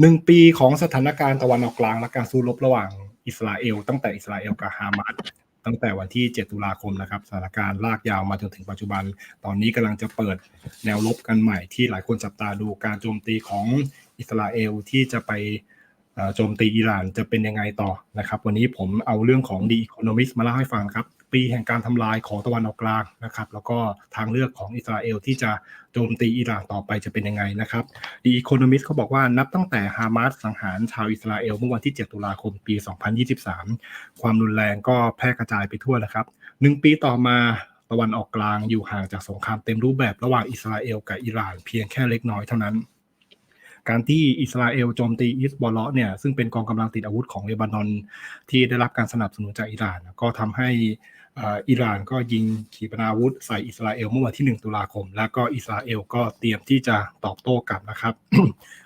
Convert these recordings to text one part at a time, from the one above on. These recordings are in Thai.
หนึ่งปีของสถานการณ์ตะวันออกกลางและการสู้รบระหว่างอิสราเอล ตั้งแต่อิสราเอลกับฮามาสตั้งแต่วันที่ 7 ตุลาคมนะครับสถานการณ์ลากยาวมาจนถึงปัจจุบัน ตอนนี้กำลังจะเปิดแนวรบกันใหม่ที่หลายคนจับตาดูการโจมตีของอิสราเอลที่จะไปโจมตีอิหร่านจะเป็นยังไงต่อนะครับ วันนี้ผมเอาเรื่องของ The Economist มาเล่าให้ฟังครับ ปีแห่งการทำลายของตะวันออกกลางนะครับ แล้วก็ทางเลือกของอิสราเอลที่จะโจมตีอิหร่านต่อไปจะเป็นยังไงนะครับ The Economist เขาบอกว่านับตั้งแต่ฮามาสสังหารชาวอิสราเอลเมื่อวันที่ 7 ตุลาคมปี 2023 ความรุนแรงก็แพร่กระจายไปทั่วนะครับหนึ่งปีต่อมาตะวันออกกลางอยู่ห่างจากสงครามเต็มรูปแบบระหว่างอิสราเอลกับอิหร่านเพียงแค่เล็กน้อยเท่านั้นการที่อิสราเอลโจมตีอิสบอลเนี่ยซึ่งเป็นกองกำลังติดอาวุธของเลบานอน ที่ได้รับการสนับสนุนจากอิหร่าน ก็ทำให้ อิหร่านก็ยิงขีปนาวุธใส่อิสราเอลเมื่อวันที่ 1 ตุลาคม แล้วก็อิสราเอลก็เตรียมที่จะตอบโต้กลับนะครับ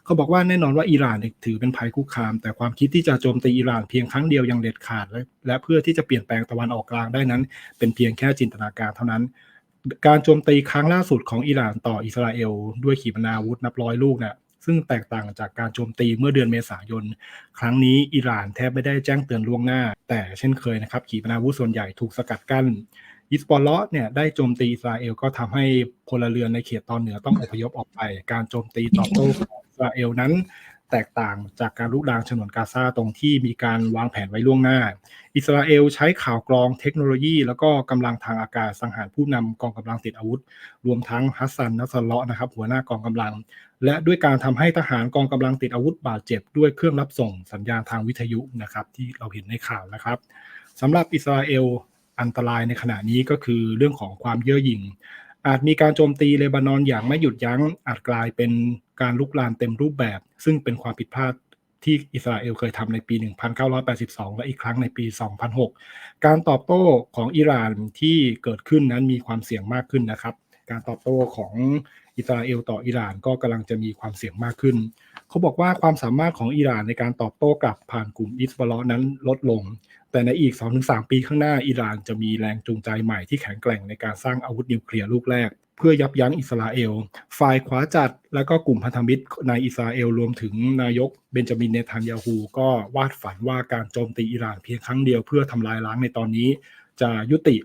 เขาบอกว่าแน่นอนว่าอิหร่านถือเป็นภัยคุกคาม แต่ความคิดที่จะโจมตีอิหร่านเพียงครั้งเดียวยังเด็ดขาด และเพื่อที่จะเปลี่ยนแปลงตะวันออกกลางได้นั้น เป็นเพียงแค่จินตนาการเท่านั้น การโจมตีครั้งล่าสุดของอิหร่านต่ออิสราเอลด้วยขีปนาวุธนับร้อยลูกเนี่ย ซึ่งแตกต่างจากการโจมตีเมื่อเดือนเมษายน ครั้งนี้อิหร่านแทบไม่ได้แจ้งเตือนล่วงหน้า แต่เช่นเคยนะครับขีปนาวุธส่วนใหญ่ถูกสกัดกั้นอิสปอลเลาะเนี่ยได้โจมตีอิสราเอลก็ทำให้พลเรือนในเขตตอนเหนือต้องอพยพออกไป การโจมตีตอบโต้ของอิสราเอลนั้น แตกต่างจากการลุกรานฉนวนกาซาตรงที่มีการวางแผนไว้ล่วงหน้า อิสราเอลใช้ข่าวกรองเทคโนโลยี แล้วก็กำลังทางอากาศสังหารผู้นำกองกำลังติดอาวุธ รวมทั้งฮัสซันนัสเลาะนะครับ หัวหน้ากองกำลัง และด้วยการทำให้ทหารกองกำลังติดอาวุธบาดเจ็บ ด้วยเครื่องรับส่งสัญญาณทางวิทยุนะครับ ที่เราเห็นในข่าวนะครับสำหรับอิสราเอลอันตรายในขณะนี้ก็คือเรื่องของความเย่อหยิ่ง อาจมีการโจมตีเลบานอนอย่างไม่หยุดยัง้ง อาจกลายเป็นการลุกลามเต็มรูปแบบ ซึ่งเป็นความผิดพลาดที่อิสราเอลเคยทำในปี 1982 และอีกครั้งในปี 2006 การตอบโต้ของอิหร่านที่เกิดขึ้นนั้นมีความเสี่ยงมากขึ้นนะครับ การตอบโต้ของอิสราเอลต่ออิหร่านก็กำลังจะมีความเสี่ยงมากขึ้น เขาบอกว่าความสามารถของอิหร่านในการตอบโต้กลับผ่านกลุ่มอิสบอลนั้นลดลง แต่ในอีก 2-3 ปีข้างหน้าอิหร่านจะมีแรงจูงใจใหม่ที่แข็งแกร่งในการสร้างอาวุธนิวเคลียร์ลูกแรก เพื่อยับยั้งอิสราเอล ฝ่ายขวาจัดและก็กลุ่มพันธมิตรในอิสราเอลรวมถึงนายกเบนจามินเนทันยาฮูก็วาดฝันว่าการโจมตีอิหร่านเพียงครั้งเดียวเพื่อทำลายล้างในตอนนี้ จะยุติ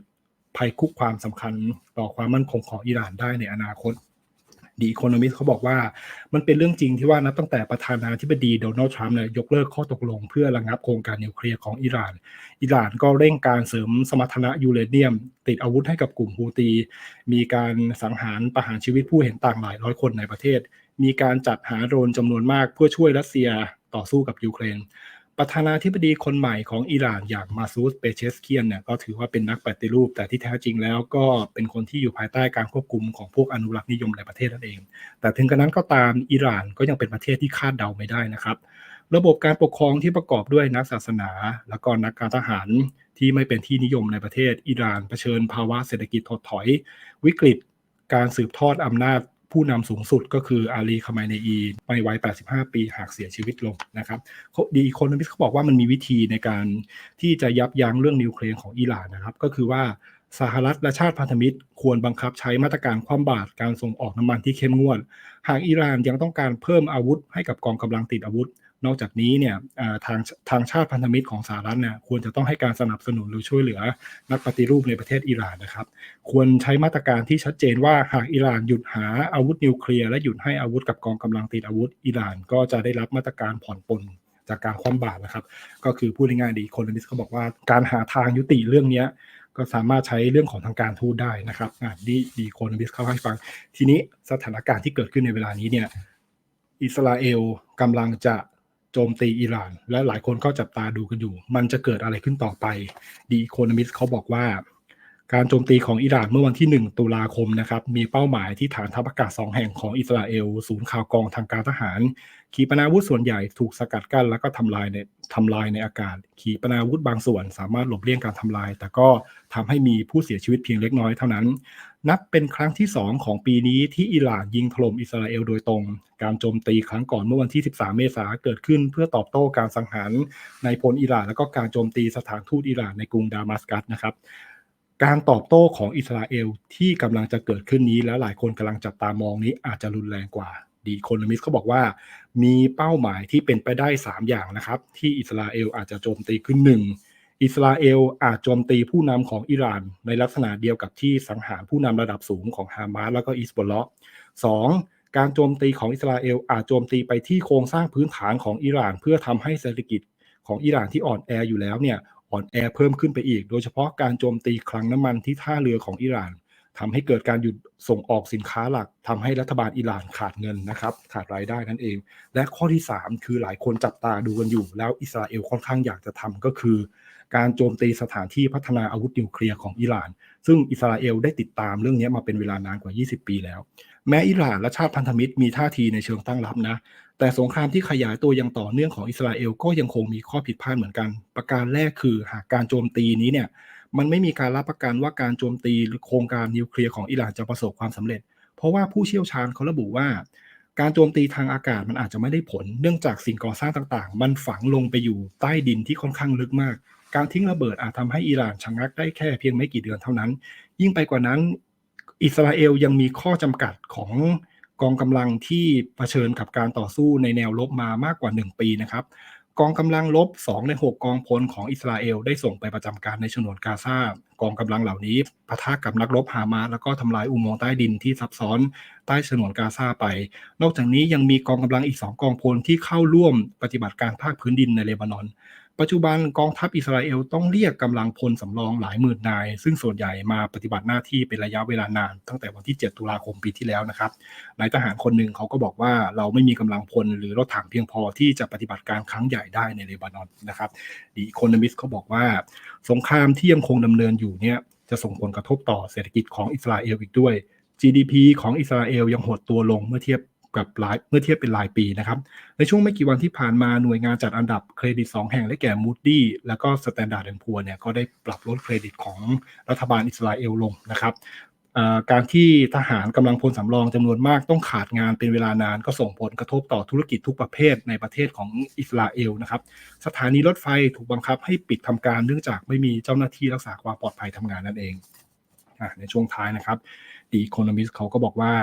ภัยคุกความสำคัญต่อความมั่นคงของอิหร่านได้ในอนาคต ดีอีโคโนมิสเขาบอกว่ามันเป็นเรื่องจริงที่ว่านับตั้งแต่ประธานาธิบดีโดนัลด์ทรัมป์เนี่ยยกเลิกข้อตกลงเพื่อระงับโครงการนิวเคลียร์ของอิหร่าน อิหร่านก็เร่งการเสริมสมรรถนะยูเรเนียม ติดอาวุธให้กับกลุ่มฮูตี มีการสังหารประหารชีวิตผู้เห็นต่างหลายร้อยคนในประเทศ มีการจัดหาโดรนจำนวนมากเพื่อช่วยรัสเซียต่อสู้กับยูเครน ประธานาธิบดีคนใหม่ของอิหร่านอย่างมาซูดเปเชสเคียนเนี่ยก็ถือว่าเป็นนักปฏิรูป แต่ที่แท้จริงแล้วก็เป็นคนที่อยู่ภายใต้การควบคุมของพวกอนุรักษ์นิยมในประเทศนั่นเอง แต่ถึงกระนั้นก็ตามอิหร่านก็ยังเป็นประเทศที่คาดเดาไม่ได้นะครับ ระบบการปกครองที่ประกอบด้วยนักศาสนา และก็นักการทหารที่ไม่เป็นที่นิยมในประเทศอิหร่านเผชิญภาวะเศรษฐกิจถดถอย วิกฤต การสืบทอดอำนาจ ผู้นำสูงสุดก็คืออาลีคาไมเนอีในวัย 85 ปีหากเสียชีวิตลงนะครับดีคนนิสเขาบอกว่ามันมีวิธีในการที่จะยับยั้งเรื่องนิวเคลียร์ของอิหร่านนะครับ ก็คือว่าสหรัฐและชาติพันธมิตร ควรบังคับใช้มาตรการคว่ำบาตรการส่งออกน้ำมันที่เข้มงวด หากอิหร่านยังต้องการเพิ่มอาวุธให้กับกองกำลังติดอาวุธ นอกจากนี้เนี่ยทางทางชาติพันธมิตรของสหรัฐเนี่ยควรจะต้องให้การสนับสนุนหรือช่วยเหลือนักปฏิรูปในประเทศอิหร่านนะครับ ควรใช้มาตรการที่ชัดเจนว่าหากอิหร่านหยุดหาอาวุธนิวเคลียร์และหยุดให้อาวุธกับกองกำลังติดอาวุธอิหร่าน ก็จะได้รับมาตรการผ่อนปลนจากการคว่ำบาตรนะครับ ก็คือพูดง่ายๆดีคนนิสเขาบอกว่าการหาทางยุติเรื่องนี้ก็สามารถใช้เรื่องของทางการทูตได้นะครับอ่าดีดีโคนิสเขาให้ฟัง ทีนี้สถานการณ์ที่เกิดขึ้นในเวลานี้เนี่ยอิสราเอลกำลังจะ โจมตีอิหร่าน และหลายคนก็จับตาดูกันอยู่ มันจะเกิดอะไรขึ้นต่อไป ดีโคโนมิสเขาบอกว่า การโจมตีของอิหร่านเมื่อวันที่ 1 ตุลาคมนะครับมีเป้าหมายที่ฐานทัพอากาศสองแห่งของอิสราเอล ศูนย์ข่าวกองทางการทหาร ขีปนาวุธส่วนใหญ่ถูกสกัดกั้น แล้วก็ทำลายในทำลายในอากาศ ขีปนาวุธบางส่วนสามารถหลบเลี่ยงการทำลาย แต่ก็ทำให้มีผู้เสียชีวิตเพียงเล็กน้อยเท่านั้น นับเป็นครั้งที่ 2 ของปีนี้ที่อิหร่านยิงถล่มอิสราเอลโดยตรง การโจมตีครั้งก่อนเมื่อวันที่ 13 เมษายนเกิดขึ้น เพื่อตอบโต้การสังหารในพลอิหร่าน และก็การโจมตีสถานทูตอิหร่านในกรุงดามัสกัสนะครับ การตอบโต้ของอิสราเอลที่กำลังจะเกิดขึ้นนี้ และหลายคนกำลังจับตามองนี้อาจจะรุนแรงกว่าดีโคโนมิสเขาบอกว่า มีเป้าหมายที่เป็นไปได้ 3 อย่างนะครับ ที่อิสราเอลอาจจะโจมตีขึ้นหนึ่งอิสราเอลอาจโจมตีผู้นำของอิหร่าน ในลักษณะเดียวกับที่สังหารผู้นำระดับสูงของฮามาสแล้วก็อิสบอลเลาะสองการโจมตีของอิสราเอลอาจโจมตีไปที่โครงสร้างพื้นฐานของอิหร่าน เพื่อทำให้เศรษฐกิจของอิหร่านที่อ่อนแออยู่แล้วเนี่ย อ่อนแอเพิ่มขึ้นไปอีก โดยเฉพาะการโจมตีคลังน้ำมันที่ท่าเรือของอิหร่านทำให้เกิดการหยุดส่งออกสินค้าหลักทำให้รัฐบาลอิหร่านขาดเงินนะครับขาดรายได้นั่นเอง และข้อที่ 3 คือหลายคนจับตาดูกันอยู่ แล้วอิสราเอลค่อนข้างอยากจะทำก็คือ การโจมตีสถานที่พัฒนาอาวุธนิวเคลียร์ของอิหร่าน ซึ่งอิสราเอลได้ติดตามเรื่องนี้มาเป็นเวลานานกว่า 20 ปีแล้ว แม้อิหร่านและชาติพันธมิตรมีท่าทีในเชิงตั้งรับนะ แต่สงครามที่ขยายตัวย่างต่อเนื่องของอิสราเอลก็ยังคงมีข้อผิดพลาดเหมือนกัน ประการแรกคือหากการโจมตีนี้เนี่ยมันไม่มีการรับประกันว่าการโจมตีหรือโครงการนิวเคลียร์ของอิหร่านจะประสบความสำเร็จ เพราะว่าผู้เชี่ยวชาญเขาระบุว่า การโจมตีทางอากาศมันอาจจะไม่ได้ผล เนื่องจากสิ่งก่อสร้างต่างๆ มันฝังลงไปอยู่ใต้ดินที่ค่อนข้างลึกมาก การทิ้งระเบิดอาจทำให้อิหร่านชะงักได้แค่เพียงไม่กี่เดือนเท่านั้น ยิ่งไปกว่านั้น อิสราเอลยังมีข้อจำกัดของกองกำลังที่เผชิญกับการต่อสู้ในแนวรบมามากกว่า 1 ปีนะครับกองกำลังรบ2 ใน 6 กองพลของอิสราเอลได้ส่งไปประจำการในฉนวนกาซากองกำลังเหล่านี้ปะทะกับนักรบฮามาสแล้วก็ทำลายอุโมงค์ใต้ดินที่ซับซ้อนใต้ฉนวนกาซาไป นอกจากนี้ยังมีกองกำลังอีก 2 กองพลที่เข้าร่วมปฏิบัติการภาคพื้นดินในเลบานอน ปัจจุบันกองทัพอิสราเอลต้องเรียกกำลังพลสำรองหลายหมื่นนาย ซึ่งส่วนใหญ่มาปฏิบัติหน้าที่เป็นระยะเวลานาน ตั้งแต่วันที่ 7 ตุลาคมปีที่แล้วนะครับนายทหารคนหนึ่งเขาก็บอกว่าเราไม่มีกำลังพลหรือรถถังเพียงพอที่จะปฏิบัติการครั้งใหญ่ได้ในเลบานอนนะครับดีโคโนมิสเขาบอกว่า สงครามที่ยังคงดำเนินอยู่เนี่ยจะส่งผลกระทบต่อเศรษฐกิจของอิสราเอลอีกด้วย GDP ของอิสราเอลยังหดตัวลงเมื่อเทียบ กับรายเมื่อเทียบเป็นรายปีนะครับ ในช่วงไม่กี่วันที่ผ่านมาหน่วยงานจัดอันดับเครดิต 2 แห่งได้แก่ Moody แล้วก็ Standard p o o r เนี่ยก็ได้ปรับลดเครดิตของรัฐบาลอิสราเอลลงนะครับการที่ทหารกำลังพลสำรองจำนวนมากต้องขาดงานเป็นเวลานานก็ส่งผลกระทบต่อธุรกิจทุกประเภทในประเทศของอิสราเอลนะครับ สถานีรถไฟถูกบังคับให้ปิดทำการเนื่องจากไม่มีเจ้าหน้าที่รักษาความปลอดภัยทำงานนั่นเองอในช่วงท้ายนะครับดีโคโนมิสเขาก็บอกว่า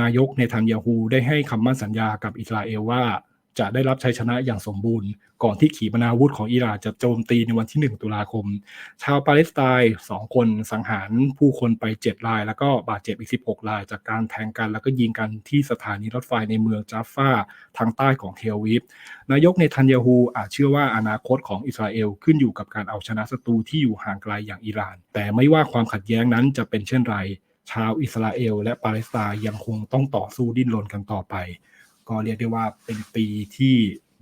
นายกเนทันยาฮูได้ให้คำมั่นสัญญากับอิสราเอลว่า จะได้รับชัยชนะอย่างสมบูรณ์ ก่อนที่ขีปนาวุธของอิหร่านจะโจมตีในวันที่ 1 ตุลาคม ชาวปาเลสไตน์2คนสังหารผู้คนไป 7 ราย แล้วก็บาดเจ็บอีก 16 ราย จากการแทงกันแล้วก็ยิงกันที่สถานีรถไฟในเมืองจาฟฟาทางใต้ของเทลวิฟนายกเนทันยาฮูอาจเชื่อว่าอนาคตของอิสราเอลขึ้นอยู่กับการเอาชนะศัตรูที่อยู่ห่างไกลอย่างอิหร่าน แต่ไม่ว่าความขัดแย้งนั้นจะเป็นเช่นไร ชาวอิสราเอล และปาเลสไตน์ยังคงต้องต่อสู้ดิ้นรนกันต่อไป ก็เรียกได้ว่าเป็นปีที่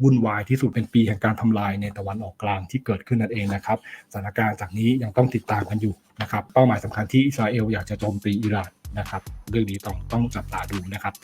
วุ่นวายที่สุดเป็นปีแห่งการทำลายในตะวันออกกลางที่เกิดขึ้นนั่นเองนะครับสถานการณ์จากนี้ยังต้องติดตามกันอยู่นะครับเป้าหมายสำคัญที่อิสราเอลอยากจะโจมตีอิหร่านนะครับเรื่องนี้ต้องต้องจับตาดูนะครับ